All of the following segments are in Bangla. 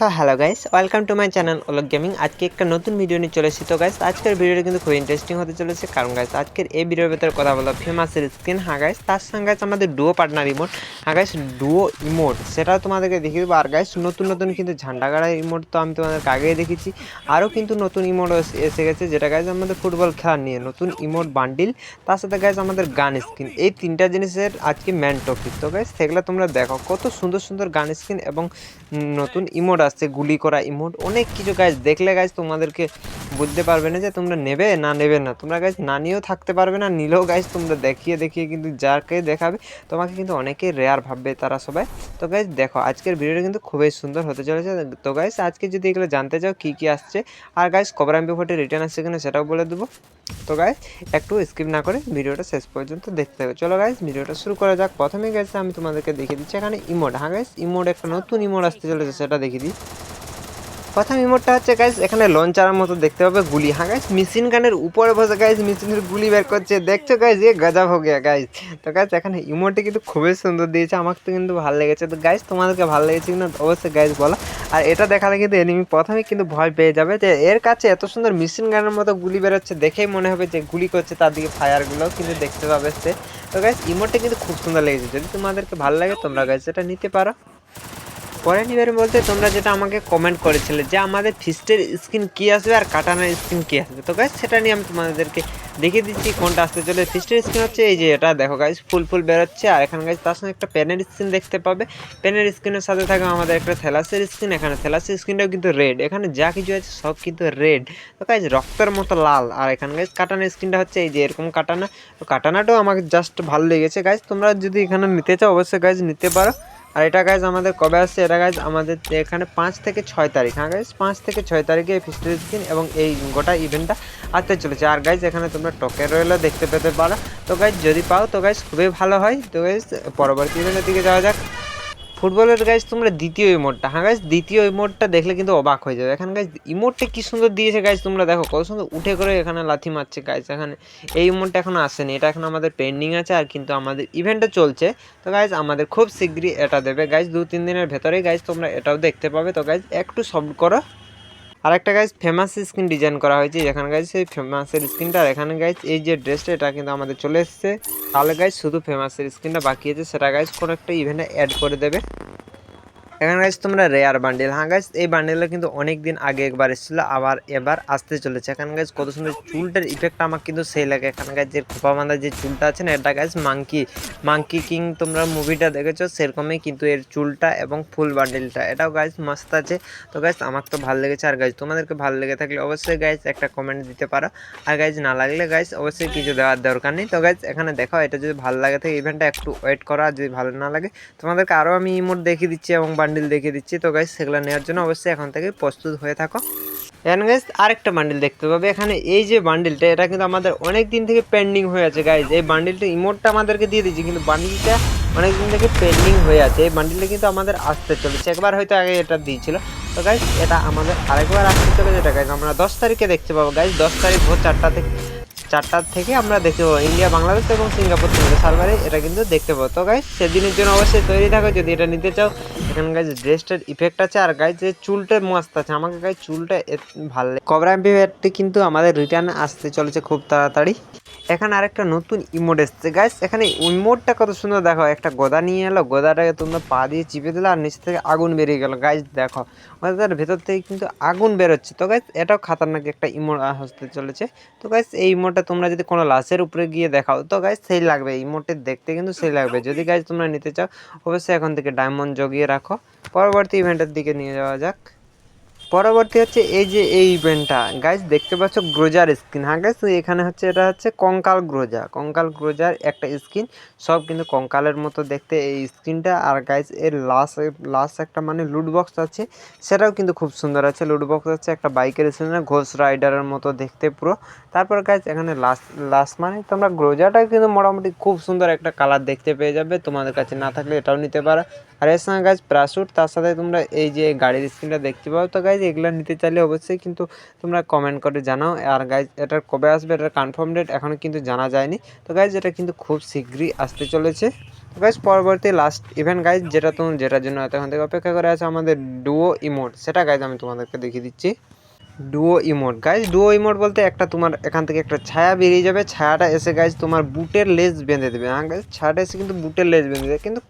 তো hello guys welcome to my channel ওলক gaming আজকে একটা নতুন ভিডিও নিয়ে চলে এসেছি। তো গাইস আজকের ভিডিওটা কিন্তু খুব ইন্টারেস্টিং হতে চলেছে। কারণ গাইস আজকের এই ভিডিওর ভেতরে কথা বলা ফেমাসের স্ক্রিন হ্যাঁ গাইস তার সঙ্গে গাইস আমাদের ডুও পার্টনার ইমোট হ্যাঁ গাইস ডুও ইমোট সেটাও তোমাদেরকে দেখিয়ে দেবো। আর গাইস নতুন নতুন কিন্তু ঝান্ডা গাড়া ইমোট তো আমি তোমাদেরকে আগেই দেখেছি আরও কিন্তু নতুন ইমোট এসে গেছে, যেটা গাইস আমাদের ফুটবল খেলা নিয়ে। নতুন ইমোট বান্ডিল তার সাথে গাইস আমাদের গান স্ক্রিন এই তিনটা জিনিসের আজকে ম্যান টপিক তো গাইস সেগুলো তোমরা দেখো। কত সুন্দর সুন্দর গান স্ক্রিন এবং নতুন ইমোট আসছে, গুলি করা ইমোট অনেক কিছু। গাছ দেখলে গাছ তোমাদেরকে বুঝতে পারবে না যে তোমরা নেবে না নেবে না। তোমরা গাছ না নিয়েও থাকতে পারবে না, নিলেও গাছ তোমরা দেখিয়ে দেখিয়ে কিন্তু যাকে দেখাবে, তোমাকে কিন্তু অনেকেই রেয়ার ভাববে তারা সবাই। তো গাইজ দেখো, আজকের ভিডিওটা কিন্তু খুবই সুন্দর হতে চলেছে। তো গাইজ আজকে যদি এগুলো জানতে চাও, কী কী আসছে, আর গাইজ কবার এমপি ফোর্টি রিটার্ন আসছে কিনা সেটাও বলে দেবো। তো গাইজ একটু স্কিপ না করে ভিডিওটা শেষ পর্যন্ত দেখতে হবে। চলো গাইজ ভিডিওটা শুরু করা যাক। প্রথমে গেছে আমি তোমাদেরকে দেখিয়ে দিচ্ছি, এখানে ইমোট হ্যাঁ গাইজ ইমোট একটা নতুন ইমোট আসতে চলেছে, সেটা দেখিয়ে দিই প্রথম ইমোটটা হচ্ছে গাইজ এখানে লঞ্চারের মতো দেখতে পাবে গুলি। হ্যাঁ গাইজ মেশিন গানের উপরে বসে গাইজ মেশিনের গুলি বের করছে। দেখছ গাইজ এ গজব হয়ে গিয়া গাইজ তো গাইজ এখানে ইমোটটা কিন্তু খুবই সুন্দর দিয়েছে। আমাকে তো কিন্তু ভালো লেগেছে। তো গাইজ তোমাদেরকে ভালো লেগেছে কিনা, অবশ্যই গাইজ বলো। আর এটা দেখালে কিন্তু এনিমি প্রথমেই কিন্তু ভয় পেয়ে যাবে যে, এর কাছে এত সুন্দর মেশিন গানের মতো গুলি বেরোচ্ছে দেখেই মনে হবে যে, গুলি করছে তার দিকে ফায়ারগুলো কিন্তু দেখতে পাবে সে। তো গাইজ ইমোটটা কিন্তু খুব সুন্দর লেগেছে। যদি তোমাদেরকে ভালো লাগে, তোমরা গাইজ এটা নিতে পারো। পরে নিবেন বলতে তোমরা যেটা আমাকে কমেন্ট করেছিলে যে আমাদের ফিস্টের স্কিন কী আসবে আর কাটানোর স্কিন কী আসবে। তো গাইজ সেটা নিয়ে আমি তোমাদেরকে দেখিয়ে দিচ্ছি কোনটা আসতে চলে ফিস্টের স্কিন হচ্ছে এই যে এটা, দেখো গাইজ ফুল ফুল বেরোচ্ছে। আর এখানে গাইজ তার সঙ্গে একটা পেনের স্কিন দেখতে পাবে। পেনের স্কিনের সাথে থাকে আমাদের একটা থেলাসের স্কিন এখানে থেলাসের স্কিনটাও কিন্তু রেড এখানে যা কিছু আছে সব কিন্তু রেড তো গাইজ রক্তের মতো লাল। আর এখানে গাইজ কাটানোর স্কিনটা হচ্ছে এই যে এরকম কাটানা। তো কাটানাটাও আমাকে জাস্ট ভালো লেগেছে গাইজ তোমরা যদি এখানে নিতে চাও, অবশ্যই গাইজ নিতে পারো। আর এটা গাইজ আমাদের কবে আসছে? এটা গাইজ আমাদের এখানে পাঁচ থেকে ছয় তারিখ। হ্যাঁ গাইজ পাঁচ থেকে ছয় তারিখে এই ফিস্টার দিন এবং এই গোটা ইভেন্টটা আসতে চলেছে। আর গাইজ এখানে তোমরা টকের রয়েলও দেখতে পেতে পারো। তো গাইজ যদি পাও তো গাইজ খুবই ভালো হয়। তো গাইজ পরবর্তী ইভেন্টের দিকে যাওয়া যাক। ফুটবলের গাইজ তোমরা দ্বিতীয় ইমোটটা হ্যাঁ গাইজ দ্বিতীয় ইমোটটা দেখলে কিন্তু অবাক হয়ে যাবে। এখানে গাইজ ইমোটটা কি সুন্দর দিয়েছে গাইজ তোমরা দেখো। কত সুন্দর উঠে করে এখানে লাথি মারছে গাইজ এখানে এই ইমোটটা এখন আসেনি। এটা এখন আমাদের পেন্ডিং আছে আর কিন্তু আমাদের ইভেন্টটা চলছে। তো গাইজ আমাদের খুব শীঘ্রই এটা দেবে। গাইজ দু তিন দিনের ভেতরেই গাইজ তোমরা এটাও দেখতে পাবে। তো গাইজ একটু সব করো। আর একটা গাইজ ফেমাস স্ক্রিন ডিজাইন করা হয়েছে। যেখানে গাইজ সেই ফেমাসের স্ক্রিনটা এখানে গাইজ এই যে ড্রেসটা এটা কিন্তু আমাদের চলে এসছে। তাহলে গাইজ শুধু ফেমাসের স্ক্রিনটা বাকি আছে। সেটা গাইজ কোনো একটা ইভেন্টে অ্যাড করে দেবে। এখানে গাইজ তোমরা রেয়ার বান্ডেল হ্যাঁ গাইজ এই বান্ডেলটা কিন্তু অনেক দিন আগে একবার এসেছিল, আবার এবার আসতে চলেছে। এখানে গাইজ কত সুন্দর চুলটার ইফেক্ট আমার কিন্তু সেই লাগে। এখানে গাইজ যে খোপা বাঁধা যে চুলটা আছে না, এটা গাইজ মাংকি মাংকি কিং তোমরা মুভিটা দেখেছ, সেরকমই কিন্তু এর চুলটা এবং ফুল বান্ডেলটা এটাও গাইজ মস্ত আছে। তো গাইজ আমার তো ভালো লেগেছে। আর গাইজ তোমাদেরকে ভালো লেগে থাকলে অবশ্যই গাইজ একটা কমেন্ট দিতে পারো। আর গাইজ না লাগলে গাইজ অবশ্যই কিছু দেওয়ার দরকার নেই। তো গাইজ এখানে দেখো, এটা যদি ভালো লাগে থাকে ইভেন্টটা একটু ওয়েট করা। যদি ভালো না লাগে, তোমাদেরকে আরও আমি ইমোট দেখিয়ে দিচ্ছি এবং বান্ডিল দেখিয়ে দিচ্ছি। তো গাইস সেগুলো নেওয়ার জন্য অবশ্যই এখন থেকে প্রস্তুত হয়ে থাকো। এখানে গাইজ আরেকটা বান্ডিল দেখতে পাবে। এখানে এই যে বান্ডিলটা এটা কিন্তু আমাদের অনেক দিন থেকে পেন্ডিং হয়ে আছে গাইজ এই বান্ডিলটা ইমোটটা আমাদেরকে দিয়ে দিচ্ছি কিন্তু বান্ডিলটা অনেক দিন থেকে পেন্ডিং হয়ে আছে। এই বান্ডিলটা কিন্তু আমাদের আসতে চলেছে। একবার হয়তো আগে এটা দিয়েছিল। তো গাইজ এটা আমাদের আরেকবার আসতে চলেছে। এটা গাইজ আমরা দশ তারিখে দেখতে পাবো গাইজ দশ তারিখ ভোর চারটা থেকে চারটার থেকে আমরা দেখতে পাবো ইন্ডিয়া, বাংলাদেশ এবং সিঙ্গাপুর থেকে সার্ভারে, এটা কিন্তু দেখতে পাবো। তো গাইজ সেদিনের জন্য অবশ্যই তৈরি থাকো। যদি এটা নিতে চাও, এখানে গাইজ ড্রেসটার ইফেক্ট আছে। আর গাইজ যে চুলটা মস্ত আছে, আমাকে গাইজ চুলটা ভালো লাগে। কবরা কিন্তু আমাদের রিটার্ন আসতে চলেছে খুব তাড়াতাড়ি। এখানে আরেকটা নতুন ইমোট এসছে। গাইস এখানে ইমোটটা কত সুন্দর দেখো। একটা গোদা নিয়ে এলো, গোদাটাকে তোমরা পা দিয়ে চিপে দিলে আর নিচ থেকে আগুন বেরিয়ে গেল। গাইস দেখো ওদের ভেতর থেকে কিন্তু আগুন বেরোচ্ছে। তো গাইস এটাও খাতারনাক একটা ইমোট আসতে চলেছে। তো গাইস এই ইমোটটা তোমরা যদি কোনো লাশের উপরে গিয়ে দেখাও, তো গাইস সেই লাগবে। ইমোটে দেখতে কিন্তু সেই লাগবে। যদি গাইস তোমরা নিতে চাও, অবশ্যই এখন থেকে ডায়মন্ড জগিয়ে রাখো। পরবর্তী ইভেন্টের দিকে নিয়ে যাওয়া যাক। পরবর্তী হচ্ছে এই যে এই ইভেন্টটা গাইজ দেখতে পাচ্ছ গ্রোজার স্কিন হ্যাঁ গাইজ এখানে হচ্ছে এটা হচ্ছে কঙ্কাল গ্রোজা কঙ্কাল গ্রোজার একটা স্কিন সব কিন্তু কঙ্কালের মতো দেখতে এই স্কিনটা আর গাইজ এর লাস্ট লাস্ট একটা মানে লুট বক্স আছে। সেটাও কিন্তু খুব সুন্দর আছে। লুট বক্স আছে একটা বাইকের স্কিন ঘোষ রাইডারের মতো দেখতে পুরো। তারপর গাইজ এখানে লাস্ট লাস্ট মানে তোমরা গ্রোজাটা কিন্তু মোটামুটি খুব সুন্দর একটা কালার দেখতে পেয়ে যাবে। তোমাদের কাছে না থাকলে এটাও নিতে পারো। আর এর সঙ্গে গাছ প্রাসুট তার সাথে তোমরা এই যে গাড়ির স্ক্রিনটা দেখতে পাও তো গাইজ এগুলো নিতে চাইলে অবশ্যই কিন্তু তোমরা কমেন্ট করে জানাও। আর গাইজ এটার কবে আসবে, এটার কনফার্ম ডেট এখনও কিন্তু জানা যায়নি। তো গাইজ এটা কিন্তু খুব শীঘ্রই আসতে চলেছে। তো গাইজ পরবর্তী লাস্ট ইভেন্ট গাইজ যেটা তোমার, যেটার জন্য এতক্ষণ থেকে অপেক্ষা করে আছে আমাদের ডুও ইমোট সেটা গাইজ আমি তোমাদেরকে দেখিয়ে দিচ্ছি। Duo emote guys duo emote বলতে একটা তোমার এখান থেকে একটা ছায়া বেরিয়ে যাবে। ছায়াটা এসে গাইজ তোমার বুটের লেজ বেঁধে দেবে। হ্যাঁ গাইজ ছায়াটা এসে কিন্তু বুটের লেজ বেঁধে দেবে। কিন্তু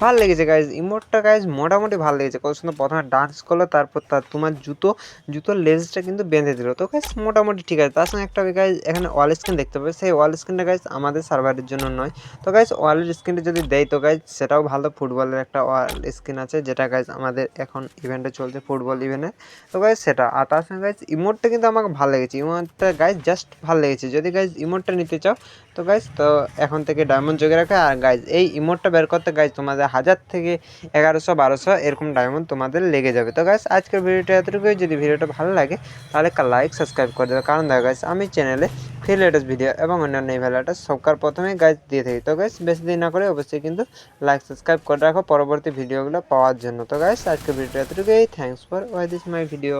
ভালো লেগেছে গাইজ ইমোটটা গাইজ মোটামুটি ভালো লেগেছে। কত সুন্দর প্রথমে ডান্স করল, তারপর তার তোমার জুতো, জুতোর লেজটা কিন্তু বেঁধে দিল। তো গাইজ মোটামুটি ঠিক আছে। তার সঙ্গে একটা গাইজ এখানে ওয়াল স্ক্রিন দেখতে পাবে। সেই ওয়াল স্ক্রিনটা গাইজ আমাদের সার্ভারের জন্য নয়। তো গাইজ ওয়াল স্ক্রিনটা যদি দেয়, তো গাইজ সেটাও ভালো। ফুটবলের একটা ওয়াল স্ক্রিন আছে, যেটা গাইজ আমাদের এখন ইভেন্টে চলছে ফুটবল ইভেন্টে তো গাইজ সেটা। আর তার সঙ্গে গাইজ ইমোটটা কিন্তু আমাকে ভালো লেগেছে। ইমোটটা গাইজ জাস্ট ভালো লেগেছে। যদি গাইজ ইমোটটা নিতে চাও, তো গাইজ তো এখন থেকে ডায়মন্ড জোগে রাখে। আর গাইজ এই ইমোটটা বের করতে গাইজ তোমাদের হাজার থেকে এগারোশো, বারোশো এরকম ডায়মন্ড তোমাদের লেগে যাবে। তো গাইজ আজকের ভিডিওটা এতটুকুই। যদি ভিডিওটা ভালো লাগে, তাহলে লাইক সাবস্ক্রাইব করে দেবে। কারণ দেখো গাইজ আমি চ্যানেলে ফ্রি লেটেস্ট ভিডিও এবং অন্যান্য এই ভ্যালুটা সবকার প্রথমে গাইজ দিয়ে থাকি। তো গাইজ বেশি দিন না করে অবশ্যই কিন্তু লাইক সাবস্ক্রাইব করে রাখো পরবর্তী ভিডিওগুলো পাওয়ার জন্য। তো গাইজ আজকের ভিডিওটা এতটুকুই। Thanks for why this my video